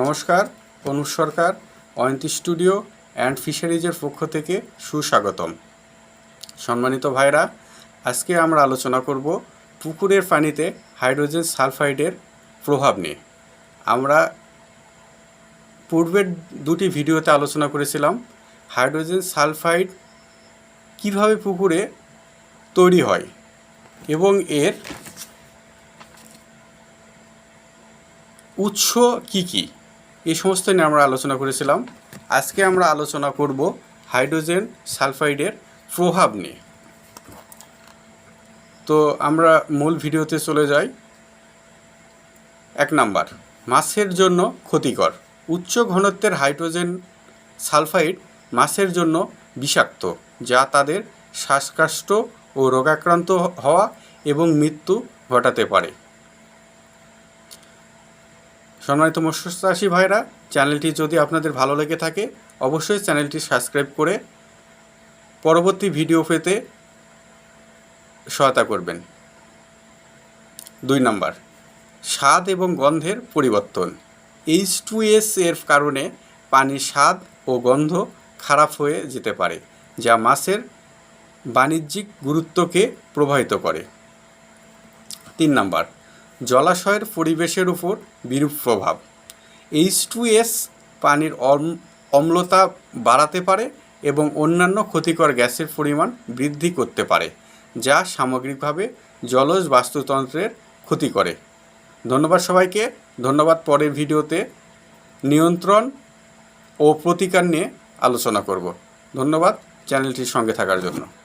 নমস্কার Anuj Sarkar, Ayanti studio and ফিশারিজের পক্ষ থেকে সুস্বাগতম। সম্মানিত ভাইরা, আজকে আমরা আলোচনা করব পুকুরের পানিতে হাইড্রোজেন সালফাইডের প্রভাব নিয়ে। আমরা পূর্বের দুটি ভিডিওতে আলোচনা করেছিলাম, হাইড্রোজেন সালফাইড কীভাবে পুকুরে তৈরি হয় এবং এর উৎস কি কি। এই সমস্ত নিয়ে আমরা আলোচনা করেছিলাম। আজকে আমরা আলোচনা করব হাইড্রোজেন সালফাইডের প্রভাব নিয়ে। তো আমরা মূল ভিডিওতে চলে যাই। এক নাম্বার, মাছের জন্য ক্ষতিকর। উচ্চ ঘনত্বের হাইড্রোজেন সালফাইড মাছের জন্য বিষাক্ত, যা তাদের শ্বাসকষ্ট ও রোগাক্রান্ত হওয়া এবং মৃত্যু ঘটাতে পারে। সম্মানিত মৎস্য চাষী ভাইরা, চ্যানেলটি যদি আপনাদের ভালো লেগে থাকে, অবশ্যই চ্যানেলটি সাবস্ক্রাইব করে পরবর্তী ভিডিও পেতে সহায়তা করবেন। দুই নাম্বার, স্বাদ এবং গন্ধের পরিবর্তন। এইচ টু এস এর কারণে পানির স্বাদ ও গন্ধ খারাপ হয়ে যেতে পারে, যা মাছের বাণিজ্যিক গুরুত্বকে প্রভাবিত করে। তিন নাম্বার জলাশয়ের পরিবেশের উপর বিরূপ প্রভাব। এইচ টু এস পানির অম- অম্লতা বাড়াতে পারে এবং অন্যান্য ক্ষতিকর গ্যাসের পরিমাণ বৃদ্ধি করতে পারে, যা সামগ্রিকভাবে জলজ বাস্তুতন্ত্রের ক্ষতি করে। ধন্যবাদ সবাইকে। ধন্যবাদ পরের ভিডিওতে নিয়ন্ত্রণ ও প্রতিকার নিয়ে আলোচনা করব। ধন্যবাদ চ্যানেলটির সঙ্গে থাকার জন্য।